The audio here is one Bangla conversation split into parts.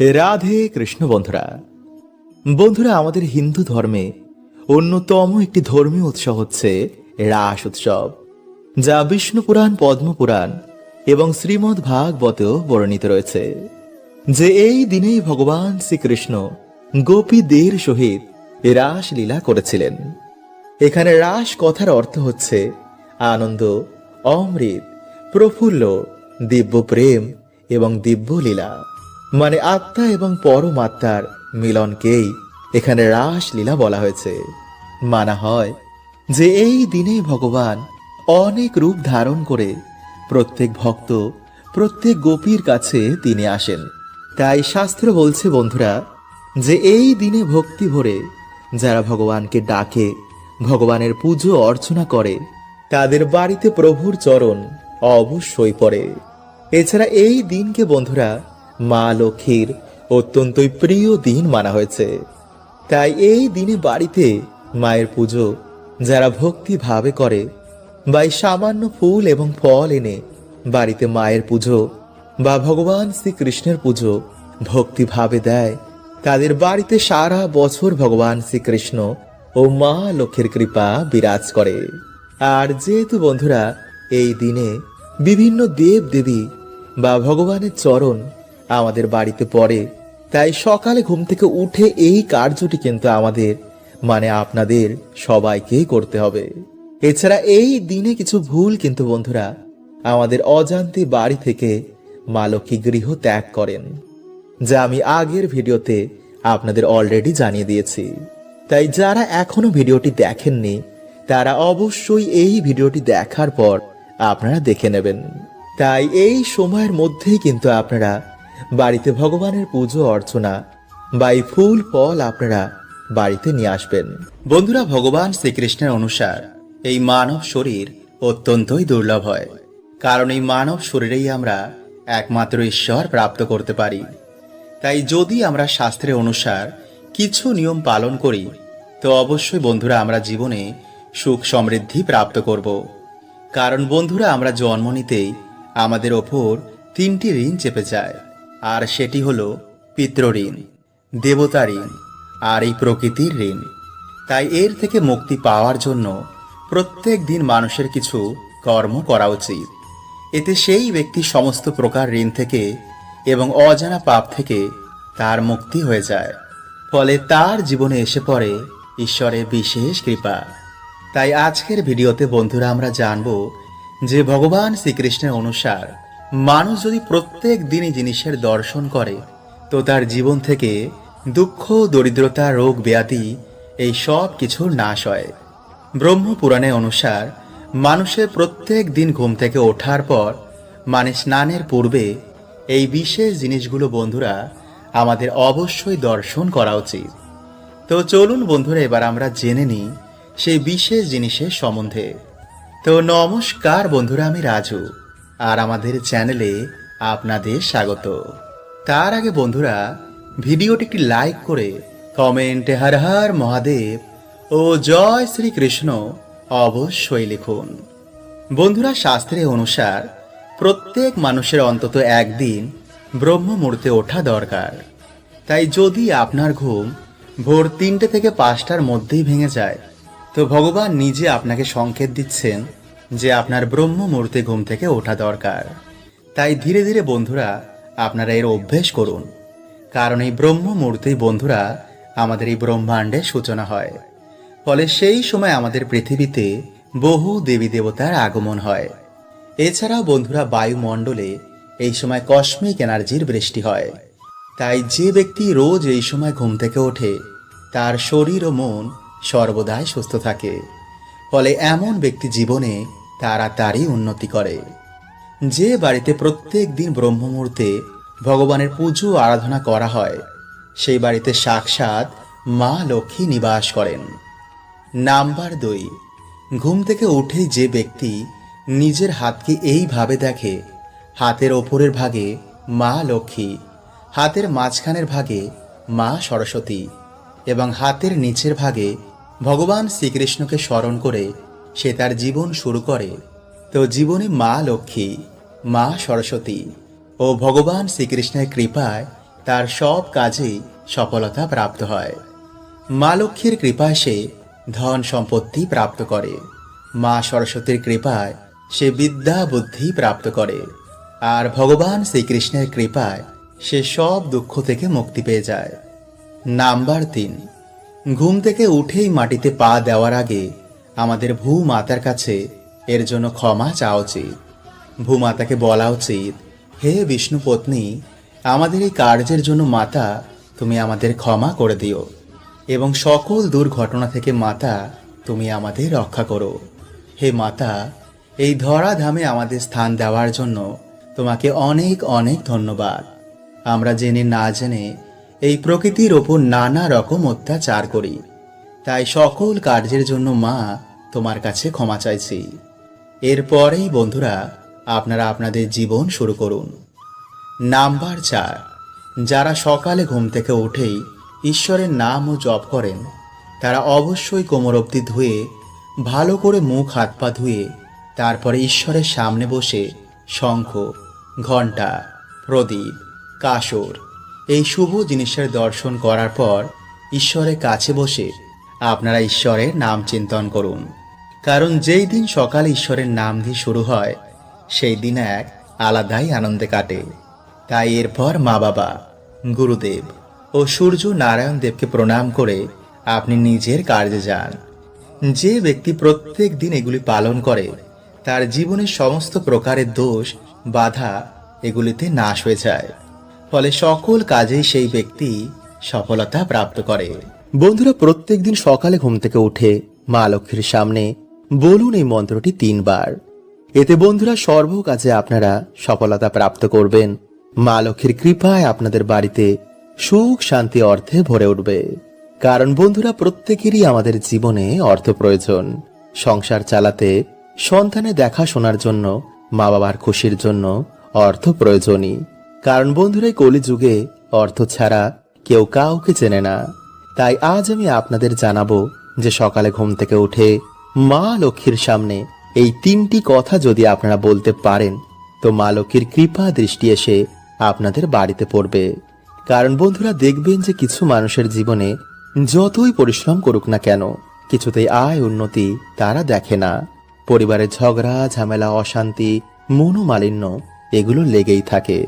রাধে কৃষ্ণ বন্ধুরা। বন্ধুরা, আমাদের হিন্দু ধর্মে অন্যতম একটি ধর্মীয় উৎসব হচ্ছে রাস উৎসব, যা বিষ্ণু পুরাণ পদ্মপুরাণ এবং শ্রীমদ্ ভাগবতেও বর্ণিত রয়েছে। যে এই দিনেই ভগবান শ্রীকৃষ্ণ গোপীদের সহিত রাস লীলা করেছিলেন। এখানে রাস কথার অর্থ হচ্ছে আনন্দ, অমৃত, প্রফুল্ল, দিব্য প্রেম এবং দিব্য লীলা। মানে আত্মা এবং পরমাত্মার মিলনকেই এখানে রাস লীলা বলা হয়েছে। মানা হয় যে এই দিনে ভগবান অনেক রূপ ধারণ করে প্রত্যেক ভক্ত, প্রত্যেক গোপীর কাছে তিনি আসেন। তাই শাস্ত্র বলছে, বন্ধুরা, যে এই দিনে ভক্তি ভরে যারা ভগবানকে ডাকে, ভগবানের পুজো অর্চনা করে, তাদের বাড়িতে প্রভুর চরণ অবশ্যই পড়ে। এছাড়া এই দিনকে, বন্ধুরা মা লক্ষ্মীর অত্যন্তই প্রিয় দিন মানা হয়েছে। তাই এই দিনে বাড়িতে মায়ের পুজো যারা ভক্তি ভাবে করে বা এই সামান্য ফুল এবং ফল এনে বাড়িতে মায়ের পুজো বা ভগবান শ্রীকৃষ্ণের পুজো ভক্তি ভাবে দেয়, তাদের বাড়িতে সারা বছর ভগবান শ্রীকৃষ্ণ ও মা লক্ষ্মীর কৃপা বিরাজ করে। আর যেহেতু বন্ধুরা, এই দিনে বিভিন্ন দেব দেবী বা ভগবানের চরণ আমাদের বাড়িতে পড়ে। তাই সকালে ঘুম থেকে উঠে এই কার্যটি কিন্তু আমাদের মানে আপনাদের সবাইকেই করতে হবে। এছাড়া এই দিনে কিছু ভুল কিন্তু বন্ধুরা, আমাদের অজান্তে বাড়ি থেকে মা লক্ষ্মী গৃহ ত্যাগ করেন, যা আমি আগের ভিডিওতে আপনাদের অলরেডি জানিয়ে দিয়েছি। তাই যারা এখনও ভিডিওটি দেখেননি, তারা অবশ্যই এই ভিডিওটি দেখার পর আপনারা দেখে নেবেন। তাই এই সময়ের মধ্যেই কিন্তু আপনারা বাড়িতে ভগবানের পুজো, অর্চনা বা এই ফুল, ফল আপনারা বাড়িতে নিয়ে আসবেন। বন্ধুরা, ভগবান শ্রীকৃষ্ণের অনুসার এই মানব শরীর অত্যন্তই দুর্লভ হয়। কারণ এই মানব শরীরেই আমরা একমাত্র ঈশ্বর প্রাপ্ত করতে পারি। তাই যদি আমরা শাস্ত্রের অনুসার কিছু নিয়ম পালন করি, তো অবশ্যই বন্ধুরা আমরা জীবনে সুখ সমৃদ্ধি প্রাপ্ত করব। কারণ বন্ধুরা, আমরা জন্ম নিতেই আমাদের ওপর তিনটি ঋণ চেপে যায়। আর সেটি হলো পিতৃঋণ দেবতা ঋণ আর এই প্রকৃতির ঋণ। তাই এর থেকে মুক্তি পাওয়ার জন্য প্রত্যেক দিন মানুষের কিছু কর্ম করা উচিত। এতে সেই ব্যক্তি সমস্ত প্রকার ঋণ থেকে এবং অজানা পাপ থেকে তার মুক্তি হয়ে যায়। ফলে তার জীবনে এসে পড়ে ঈশ্বরের বিশেষ কৃপা। তাই আজকের ভিডিওতে বন্ধুরা আমরা জানব যে ভগবান শ্রীকৃষ্ণের অনুসার মানুষ যদি প্রত্যেক দিনই জিনিসের দর্শন করে, তো তার জীবন থেকে দুঃখ, দরিদ্রতা, রোগ, ব্যাধি, এই সব কিছুর নাশ হয়। ব্রহ্মপুরাণে অনুসার, মানুষের প্রত্যেক দিন ঘুম থেকে ওঠার পর মানে স্নানের পূর্বে, এই বিশেষ জিনিসগুলো বন্ধুরা, আমাদের অবশ্যই দর্শন করা উচিত। তো চলুন বন্ধুরা, এবার আমরা জেনে নিই সেই বিশেষ জিনিসের সম্বন্ধে। তো নমস্কার বন্ধুরা, আমি রাজু। আর আমাদের চ্যানেলে আপনাদের স্বাগত। তার আগে বন্ধুরা, ভিডিওটি একটি লাইক করে কমেন্টে হর হর মহাদেব ও জয় শ্রীকৃষ্ণ অবশ্যই লিখুন। বন্ধুরা, শাস্ত্রে অনুসার প্রত্যেক মানুষের অন্তত একদিন ব্রহ্ম মুহূর্তে ওঠা দরকার। তাই যদি আপনার ঘুম ভোর তিনটে থেকে পাঁচটার মধ্যেই ভেঙে যায়, তো ভগবান নিজে আপনাকে সংকেত দিচ্ছেন যে আপনার ব্রহ্ম মুহূর্তে ঘুম থেকে ওঠা দরকার। তাই ধীরে ধীরে বন্ধুরা, আপনারা এর অভ্যেস করুন। কারণ এই ব্রহ্ম মুহূর্তেই বন্ধুরা, আমাদের এই ব্রহ্মাণ্ডের সূচনা হয়। ফলে সেই সময় আমাদের পৃথিবীতে বহু দেবী দেবতার আগমন হয়। এছাড়াও বন্ধুরা, বায়ুমণ্ডলে এই সময় কসমিক এনার্জির বৃষ্টি হয়। তাই যে ব্যক্তি রোজ এই সময় ঘুম থেকে ওঠে, তার শরীর ও মন সর্বদাই সুস্থ থাকে। ফলে এমন ব্যক্তি জীবনে তাড়াতাড়ি উন্নতি করে। যে বাড়িতে প্রত্যেক দিন ব্রহ্ম মুহূর্তে ভগবানের পুজো আরাধনা করা হয়, সেই বাড়িতে সাক্ষাৎ মা লক্ষ্মী নিবাস করেন। নাম্বার দুই, ঘুম থেকে উঠেই যে ব্যক্তি নিজের হাতকে এইভাবে দেখে, হাতের ওপরের ভাগে মা লক্ষ্মী, হাতের মাঝখানের ভাগে মা সরস্বতী এবং হাতের নিচের ভাগে ভগবান শ্রীকৃষ্ণকে স্মরণ করে সে তার জীবন শুরু করে। তো জীবনে মা লক্ষ্মী, মা সরস্বতী ও ভগবান শ্রীকৃষ্ণের কৃপায় তার সব কাজেই সফলতা প্রাপ্ত হয়। মা লক্ষ্মীর কৃপায় সে ধন সম্পত্তি প্রাপ্ত করে। মা সরস্বতীর কৃপায় সে বিদ্যা বুদ্ধি প্রাপ্ত করে। আর ভগবান শ্রীকৃষ্ণের কৃপায় সে সব দুঃখ থেকে মুক্তি পেয়ে যায়। নাম্বার তিন, ঘুম থেকে উঠেই মাটিতে পা দেওয়ার আগে আমাদের ভূমাতার কাছে এর জন্য ক্ষমা চাওয়া উচিত। ভূমাতাকে বলা উচিত, হে বিষ্ণু পত্নী, আমাদের এই কার্যের জন্য মাতা, তুমি আমাদের ক্ষমা করে দিও এবং সকল দুর্ঘটনা থেকে মাতা, তুমি আমাদের রক্ষা করো। হে মাতা, এই ধরাধামে আমাদের স্থান দেওয়ার জন্য তোমাকে অনেক অনেক ধন্যবাদ। আমরা জেনে না জেনে এই প্রকৃতির ওপর নানা রকম অত্যাচার করি। তাই সকল কার্যের জন্য মা তোমার কাছে ক্ষমা চাইছি। এরপরেই বন্ধুরা, আপনারা আপনাদের জীবন শুরু করুন। নাম্বার চার, যারা সকালে ঘুম থেকে উঠেই ঈশ্বরের নাম ও জপ করেন, তারা অবশ্যই কোমর অবধি ধুয়ে, ভালো করে মুখ, হাত পা ধুয়ে, তারপরে ঈশ্বরের সামনে বসে শঙ্খ, ঘণ্টা, প্রদীপ, কাসর, এই শুভ জিনিসের দর্শন করার পর ঈশ্বরের কাছে বসে আপনারা ঈশ্বরের নাম চিন্তন করুন। কারণ যেই দিন সকালে ঈশ্বরের নাম দিয়ে শুরু হয়, সেই দিন এক আলাদাই আনন্দে কাটে। তাই এরপর মা বাবা, গুরুদেব ও সূর্য নারায়ণ দেবকে প্রণাম করে আপনি নিজের কার্যে যান। যে ব্যক্তি প্রত্যেক দিন এগুলি পালন করে, তার জীবনের সমস্ত প্রকারের দোষ, বাধা এগুলিতে নাশ হয়ে যায়। ফলে সকল কাজেই সেই ব্যক্তি সফলতা প্রাপ্ত করে। বন্ধুরা প্রত্যেক দিন সকালে ঘুম থেকে উঠে মা লক্ষ্মীর সামনে বলুন এই মন্ত্রটি তিনবার। এতে বন্ধুরা সর্ব কাজে আপনারা সফলতা প্রাপ্ত করবেন। মা লক্ষ্মীর কৃপায় আপনাদের বাড়িতে সুখ, শান্তি, অর্থে ভরে উঠবে। কারণ বন্ধুরা, প্রত্যেকেরই আমাদের জীবনে অর্থ প্রয়োজন। সংসার চালাতে সন্তানের দেখাশোনার জন্য মা বাবার খুশির জন্য অর্থ প্রয়োজনই। কারণ বন্ধুরা কলিযুগে অর্থ ছাড়া কেউ কাউকে চেনে না। তাই আজ আমি আপনাদের জানাব যে সকালে ঘুম থেকে উঠে মা লক্ষ্মীর সামনে এই তিনটি কথা যদি আপনারা বলতে পারেন, তো মা লক্ষ্মীর কৃপা দৃষ্টি এসে আপনাদের বাড়িতে পড়বে। কারণ বন্ধুরা, দেখবেন যে কিছু মানুষের জীবনে যতই পরিশ্রম করুক না কেন, কিছুতেই আয় উন্নতি তারা দেখে না। পরিবারের ঝগড়া, ঝামেলা, অশান্তি, মনোমালিন্য এগুলো লেগেই থাকে।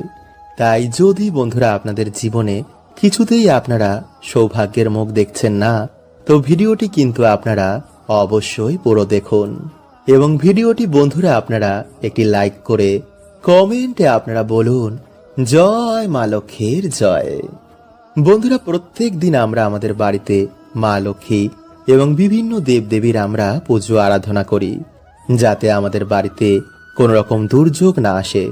তাই যদি বন্ধুরা আপনাদের জীবনে কিছুতেই আপনারা সৌভাগ্যের মুখ দেখছেন না। তো ভিডিওটি কিন্তু আপনারা অবশ্যই পুরো দেখুন। এবং ভিডিওটি বন্ধুরা আপনারা একটি লাইক করে কমেন্টে আপনারা বলুন, জয় মা লক্ষ্মীর জয়। বন্ধুরা, প্রত্যেক দিন আমরা আমাদের বাড়িতে মা লক্ষ্মী এবং বিভিন্ন দেবদেবীর আমরা পুজো আরাধনা করি, যাতে আমাদের বাড়িতে কোনো রকম দুর্যোগ না আসে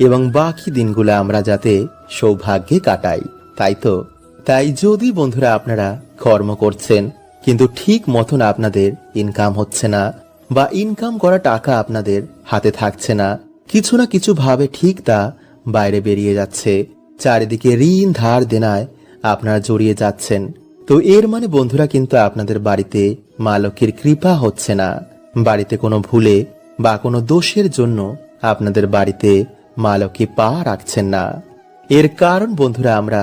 এবং বাকি দিনগুলো আমরা যাতে সৌভাগ্যে কাটাই। তাই তো? তাই যদি বন্ধুরা আপনারা কর্ম করছেন, কিন্তু ঠিক মতন আপনাদের ইনকাম হচ্ছে না, বা ইনকাম করা টাকা আপনাদের হাতে থাকছে না, কিছু না কিছু ভাবে ঠিক তা বাইরে বেরিয়ে যাচ্ছে। চারিদিকে ঋণ ধার দেনায় আপনারা জড়িয়ে যাচ্ছেন। তো এর মানে বন্ধুরা কিন্তু আপনাদের বাড়িতে মা লক্ষ্মীর কৃপা হচ্ছে না। বাড়িতে কোনো ভুলে বা কোনো দোষের জন্য আপনাদের বাড়িতে মা লক্ষ্মী পা রাখছেন না। এর কারণ বন্ধুরা আমরা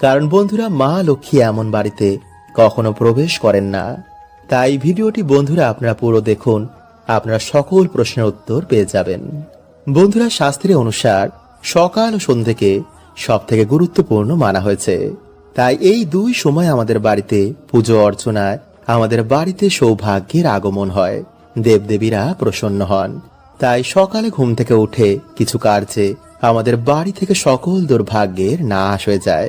কারণ বন্ধুরা মা লক্ষ্মী এমন বাড়িতে কখনো প্রবেশ করেন না। তাই ভিডিওটি বন্ধুরা আপনারা পুরো দেখুন, আপনারা সকল প্রশ্নের উত্তর পেয়ে যাবেন। বন্ধুরা শাস্ত্রের অনুসার সকাল ও সন্ধ্যেকে সব থেকে গুরুত্বপূর্ণ মানা হয়েছে। তাই এই দুই সময় আমাদের বাড়িতে পুজো অর্চনায় আমাদের বাড়িতে সৌভাগ্যের আগমন হয়। দেবদেবীরা প্রসন্ন হন। তাই সকালে ঘুম থেকে উঠে কিছু কার্যে আমাদের বাড়ি থেকে সকল দুর্ভাগ্যের নাশ হয়ে যায়।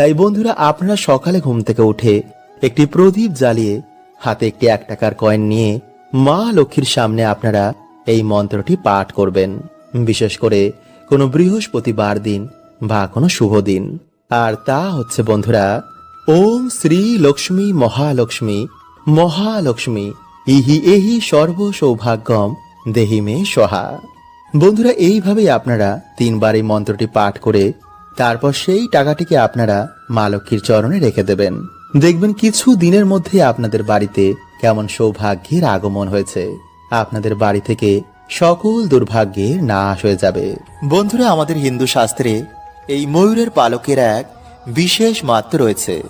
তাই বন্ধুরা, আপনারা সকালে ঘুম থেকে উঠে একটি প্রদীপ জ্বালিয়ে হাতে একটি এক টাকার কয়েন নিয়ে মা লক্ষ্মীর সামনে আপনারা এই মন্ত্রটি পাঠ করবেন। বিশেষ করে কোনো বৃহস্পতিবার দিন বা কোনো শুভ দিন। আর তা হচ্ছে বন্ধুরা, ওম শ্রী লক্ষ্মী মহালক্ষ্মী মহালক্ষ্মী, ইহি এহি সর্ব সৌভাগ্যম দেহি মে সহা বন্ধুরা, এইভাবেই আপনারা তিনবার এই মন্ত্রটি পাঠ করে তারপর সেই টাকাটিকে আপনারা মা লক্ষ্মীর চরণে রেখে দেবেন। দেখবেন কিছু দিনের মধ্যে আপনাদের বাড়িতে কেমন সৌভাগ্যের আগমন হয়েছে। আপনাদের বাড়ি থেকে সকল দুর্ভাগ্যের নাশ হয়ে যাবে। বন্ধুরা, আমাদের হিন্দু শাস্ত্রে এই ময়ূরের পালকের এক বিশেষ মাত্র রয়েছে।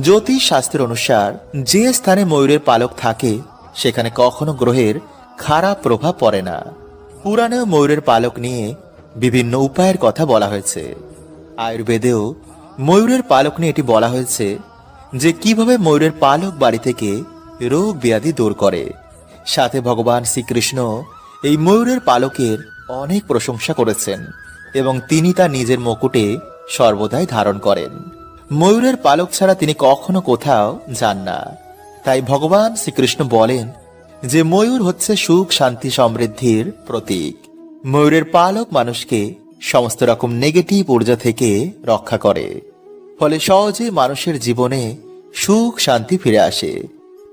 জ্যোতিষ শাস্ত্রের অনুসার যে স্থানে ময়ূরের পালক থাকে, সেখানে কখনো গ্রহের খারাপ প্রভাব পড়ে না। পুরাণেও ময়ূরের পালক নিয়ে বিভিন্ন উপায়ের কথা বলা হয়েছে। আয়ুর্বেদেও ময়ূরের পালক নিয়ে এটি বলা হয়েছে যে কীভাবে ময়ূরের পালক বাড়ি থেকে রোগ ব্যাধি দূর করে। সাথে ভগবান শ্রীকৃষ্ণ এই ময়ূরের পালকের অনেক প্রশংসা করেছেন এবং তিনি তা নিজের মুকুটে সর্বদাই ধারণ করেন। ময়ূরের পালক ছাড়া তিনি কখনো কোথাও যান না। তাই ভগবান শ্রীকৃষ্ণ বলেন যে ময়ূর হচ্ছে সুখ, শান্তি, সমৃদ্ধির প্রতীক। ময়ূরের পালক মানুষকে সমস্ত রকম নেগেটিভ ঊর্জা থেকে রক্ষা করে। ফলে সহজে মানুষের জীবনে সুখ, শান্তি ফিরে আসে।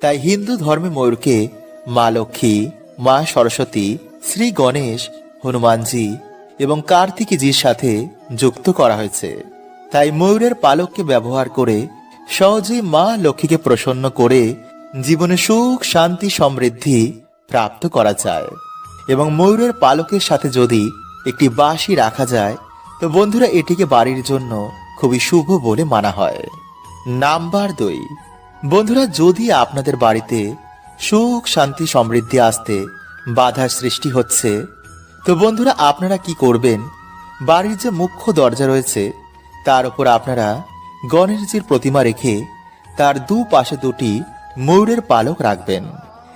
তাই হিন্দু ধর্মে ময়ূরকে মা লক্ষ্মী, মা সরস্বতী, শ্রী গণেশ, হনুমানজি এবং কার্তিকীজির সাথে যুক্ত করা হয়েছে। তাই ময়ূরের পালককে ব্যবহার করে সহজেই মা লক্ষ্মীকে প্রসন্ন করে জীবনে সুখ, শান্তি, সমৃদ্ধি প্রাপ্ত করা যায়। এবং ময়ূরের পালকের সাথে যদি একটি বাঁশি রাখা যায়, তো বন্ধুরা এটিকে বাড়ির জন্য খুবই শুভ বলে মানা হয়। নাম্বার দুই। বন্ধুরা, যদি আপনাদের বাড়িতে সুখ, শান্তি, সমৃদ্ধি আসতে বাধার সৃষ্টি হচ্ছে, তো বন্ধুরা আপনারা কি করবেন? বাড়ির যে মুখ্য দরজা রয়েছে, তার উপর আপনারা গণেশজির প্রতিমা রেখে তার দু পাশে দুটি ময়ূরের পালক রাখবেন।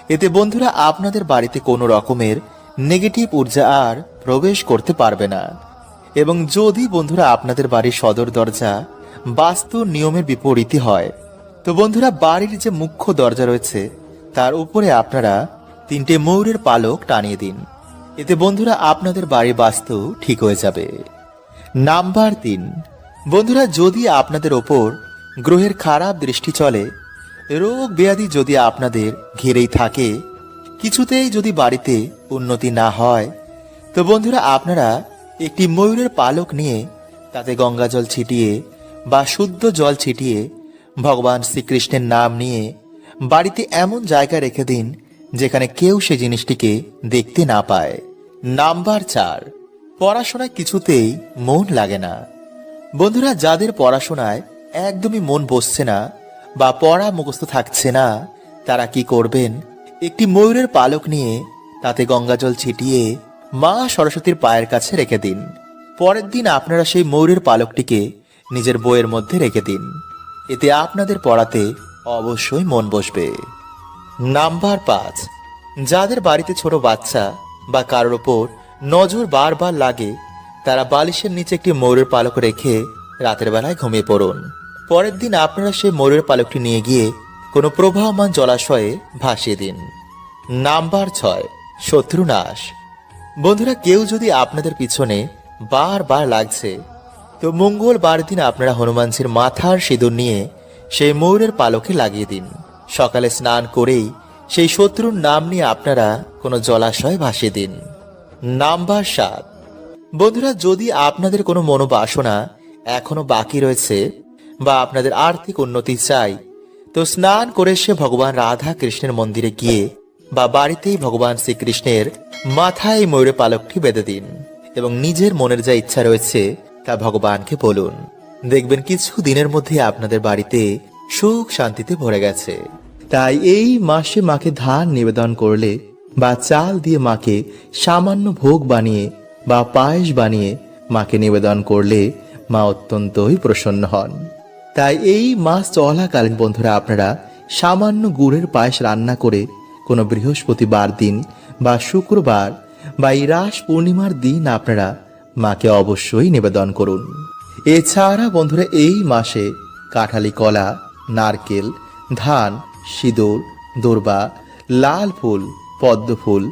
এতে বন্ধুরা আপনাদের বাড়িতে কোনো রকমের নেগেটিভ ঊর্জা আর প্রবেশ করতে পারবে না। এবং যদি বন্ধুরা আপনাদের বাড়ির সদর দরজা বাস্তু নিয়মের বিপরীতই হয়, তো বন্ধুরা বাড়ির যে মুখ্য দরজা রয়েছে, তার উপরে আপনারা তিনটে ময়ূরের পালক টানিয়ে দিন। এতে বন্ধুরা আপনাদের বাড়ির বাস্তু ঠিক হয়ে যাবে। নাম্বার তিন, বন্ধুরা যদি আপনাদের ওপর গ্রহের খারাপ দৃষ্টি চলে, রোগ ব্যাধি যদি আপনাদের ঘিরেই থাকে, কিছুতেই যদি বাড়িতে উন্নতি না হয় তো বন্ধুরা, আপনারা একটি ময়ূরের পালক নিয়ে তাতে গঙ্গা জল ছিটিয়ে বা শুদ্ধ জল ছিটিয়ে ভগবান শ্রীকৃষ্ণের নাম নিয়ে বাড়িতে এমন জায়গা রেখে দিন যেখানে কেউ সে জিনিসটিকে দেখতে না পায়। নাম্বার চার, পড়াশোনায় কিছুতেই মন লাগে না। বন্ধুরা, যাদের পড়াশোনায় একদমই মন বসছে না বা পড়া মুখস্থ থাকছে না, তারা কি করবেন? একটি ময়ূরের পালক নিয়ে তাতে গঙ্গাজল ছিটিয়ে মা সরস্বতীর পায়ের কাছে রেখে দিন। পরের দিন আপনারা সেই ময়ূরের পালকটিকে নিজের বইয়ের মধ্যে রেখে দিন। এতে আপনাদের পড়াতে অবশ্যই মন বসবে। নাম্বার পাঁচ। যাদের বাড়িতে ছোট বাচ্চা বা কারোর ওপর নজর বারবার লাগে, তারা বালিশের নিচে একটি ময়ূরের পালক রেখে রাতের বেলায় ঘুমিয়ে পড়ুন। পরের দিন আপনারা সেই ময়ূরের পালকটি নিয়ে গিয়ে কোনো প্রবাহমান জলাশয়ে ভাসিয়ে দিন। নাম্বার ছয়। শত্রু নাশ বন্ধুরা, কেউ যদি আপনাদের পিছনে বারবার লাগছে, তো মঙ্গলবার দিন আপনারা হনুমানজির মাথার সিঁদুর নিয়ে সেই ময়ূরের পালকে লাগিয়ে দিন। সকালে স্নান করেই সেই শত্রুর নাম নিয়ে আপনারা কোনো জলাশয়ে ভাসিয়ে দিন। নাম্বার সাত। বন্ধুরা, যদি আপনাদের কোনো মনোবাসনা এখনও বাকি রয়েছে বা আপনাদের আর্থিক উন্নতি চাই, তো স্নান করে সে ভগবান রাধা কৃষ্ণের মন্দিরে গিয়ে বা বাড়িতেই ভগবান শ্রীকৃষ্ণের মাথায় ময়ূরে পালকটি বেঁধে দিন এবং নিজের মনের যা ইচ্ছা রয়েছে তা ভগবানকে বলুন। দেখবেন কিছু দিনের মধ্যে আপনাদের বাড়িতে সুখ শান্তিতে ভরে গেছে। তাই এই মাসে মাকে ধান নিবেদন করলে বা চাল দিয়ে মাকে সামান্য ভোগ বানিয়ে বা পায়েস বানিয়ে মাকে নিবেদন করলে মা অত্যন্তই প্রসন্ন হন। তাই এই মাস চলাকালীন বন্ধুরা, আপনারা সামান্য গুড়ের পায়েস রান্না করে কোনো বৃহস্পতিবার দিন বা শুক্রবার বা এই রাস পূর্ণিমার দিন আপনারা মাকে অবশ্যই নিবেদন করুন। এছাড়া বন্ধুরা, এই মাসে কাঁঠালি কলা, নারকেল, ধান, সিঁদুর, দোরবা, লাল ফুল, পদ্ম ফুল,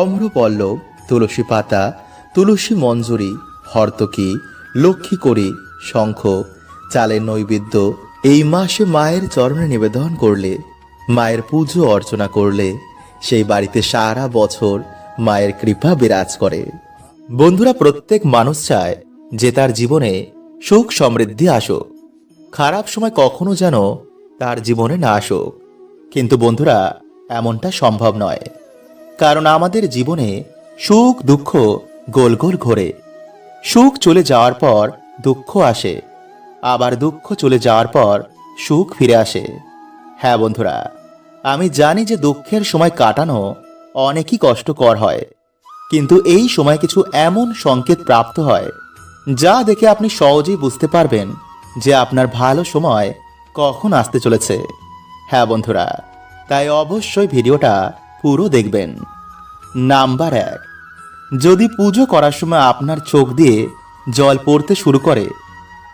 অম্রপল্লব, তুলসী পাতা, তুলসী মঞ্জুরি, হর্তকি, লক্ষ্মী করি শঙ্খ, চালের নৈবেদ্য এই মাসে মায়ের চরণে নিবেদন করলে মায়ের পুজো অর্চনা করলে সেই বাড়িতে সারা বছর মায়ের কৃপা বিরাজ করে। বন্ধুরা, প্রত্যেক মানুষ চায় যে তার জীবনে সুখ সমৃদ্ধি আসুক। খারাপ সময় কখনো যেন তার জীবনে না আসুক। কিন্তু বন্ধুরা, এমনটা সম্ভব নয়। কারণ আমাদের জীবনে সুখ, দুঃখ গোল গোল ঘোরে। সুখ চলে যাওয়ার পর দুঃখ আসে। আবার দুঃখ চলে যাওয়ার পর সুখ ফিরে আসে। হ্যাঁ বন্ধুরা, আমি জানি যে দুঃখের সময় কাটানো অনেকই কষ্টকর হয়, কিন্তু এই সময় কিছু এমন সংকেত প্রাপ্ত হয়, যা দেখে আপনি সহজেই বুঝতে পারবেন যে আপনার ভালো সময় কখন আসতে চলেছে। হ্যাঁ বন্ধুরা, তাই অবশ্যই ভিডিওটা পুরো দেখবেন। নাম্বার এক, যদি পুজো করার সময় আপনার চোখ দিয়ে জল পড়তে শুরু করে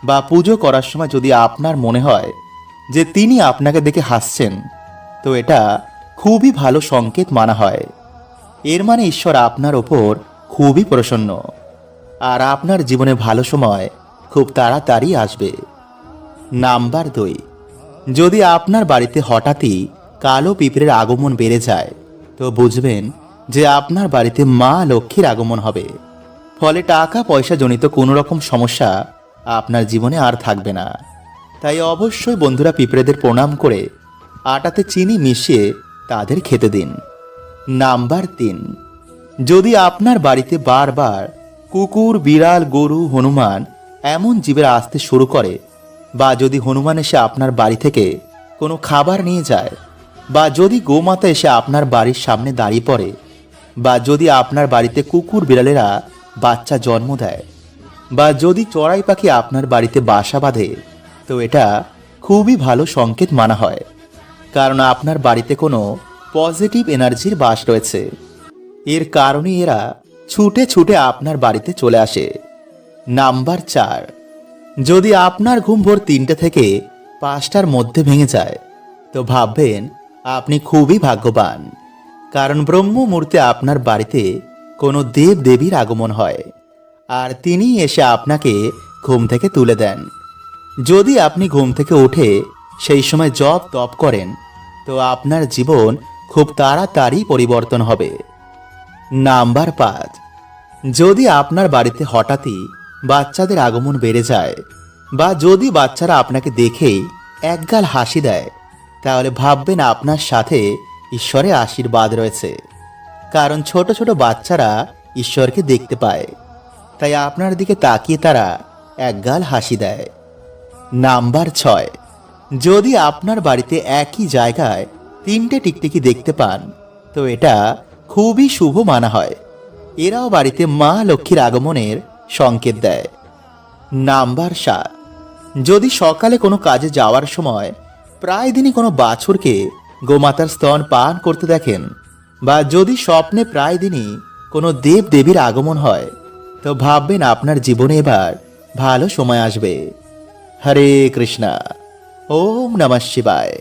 বা পুজো করার সময় যদি আপনার মনে হয় যে তিনি আপনাকে দেখে হাসছেন। তো এটা খুবই ভালো সংকেত মানা হয়। এর মানে ঈশ্বর আপনার ওপর খুবই প্রসন্ন। আর আপনার জীবনে ভালো সময় খুব তাড়াতাড়ি আসবে। নাম্বার দুই, যদি আপনার বাড়িতে হঠাৎই কালো পিঁপড়ের আগমন বেড়ে যায়, তো বুঝবেন যে আপনার বাড়িতে মা লক্ষ্মীর আগমন হবে। ফলে টাকা পয়সা জনিত কোনো রকম সমস্যা আপনার জীবনে আর থাকবে না। তাই অবশ্যই বন্ধুরা পিঁপড়েদের প্রণাম করে আটাতে চিনি মিশিয়ে তাদের খেতে দিন। নাম্বার তিন, যদি আপনার বাড়িতে বারবার কুকুর, বিড়াল, গরু, হনুমান এমন জীবের আসতে শুরু করে বা যদি হনুমান এসে আপনার বাড়ি থেকে কোনো খাবার নিয়ে যায় বা যদি গোমাতা এসে আপনার বাড়ির সামনে দাঁড়িয়ে পড়ে বা যদি আপনার বাড়িতে কুকুর, বিড়ালেরা বাচ্চা জন্ম দেয় বা যদি চড়াই পাখি আপনার বাড়িতে বাসা বাঁধে তো এটা খুবই ভালো সংকেত মানা হয়, কারণ আপনার বাড়িতে কোনো পজিটিভ এনার্জির বাস রয়েছে। এর কারণে এরা ছুটে ছুটে আপনার বাড়িতে চলে আসে। নাম্বার চার, যদি আপনার ঘুম ভোর তিনটে থেকে পাঁচটার মধ্যে ভেঙে যায়, তো ভাববেন আপনি খুবই ভাগ্যবান, কারণ ব্রহ্ম মুহূর্তে আপনার বাড়িতে কোনো দেব দেবীর আগমন হয়, আর তিনি এসে আপনাকে ঘুম থেকে তুলে দেন। যদি আপনি ঘুম থেকে উঠে সেই সময় জপ তপ করেন, তো আপনার জীবন খুব তাড়াতাড়ি পরিবর্তন হবে। নাম্বার পাঁচ, যদি আপনার বাড়িতে হঠাৎই বাচ্চাদের আগমন বেড়ে যায় বা যদি বাচ্চারা আপনাকে দেখেই একগাল হাসি দেয়, তাহলে ভাববেন আপনার সাথে ঈশ্বরের আশীর্বাদ রয়েছে। কারণ ছোট ছোট বাচ্চারা ঈশ্বরকে দেখতে পায়, তাই আপনার দিকে তাকিয়ে তারা একগাল হাসি দেয়। নাম্বার ছয়। যদি আপনার বাড়িতে একই জায়গায় তিনটে টিকটিকি দেখতে পান, তো এটা খুবই শুভ মানা হয়। এরাও বাড়িতে মা লক্ষ্মীর আগমনের সংকেত দেয়। নাম্বার সাত। যদি সকালে কোনো কাজে যাওয়ার সময় প্রায় দিনই কোনো বাছুরকে গোমাতার স্তন পান করতে দেখেন, বা যদি স্বপ্নে প্রায় দিনই কোনো দেব দেবীর আগমন হয়, তো ভাববেন আপনার জীবনে এবার ভালো সময় আসবে। হরে কৃষ্ণা ওম নমঃ শিবায়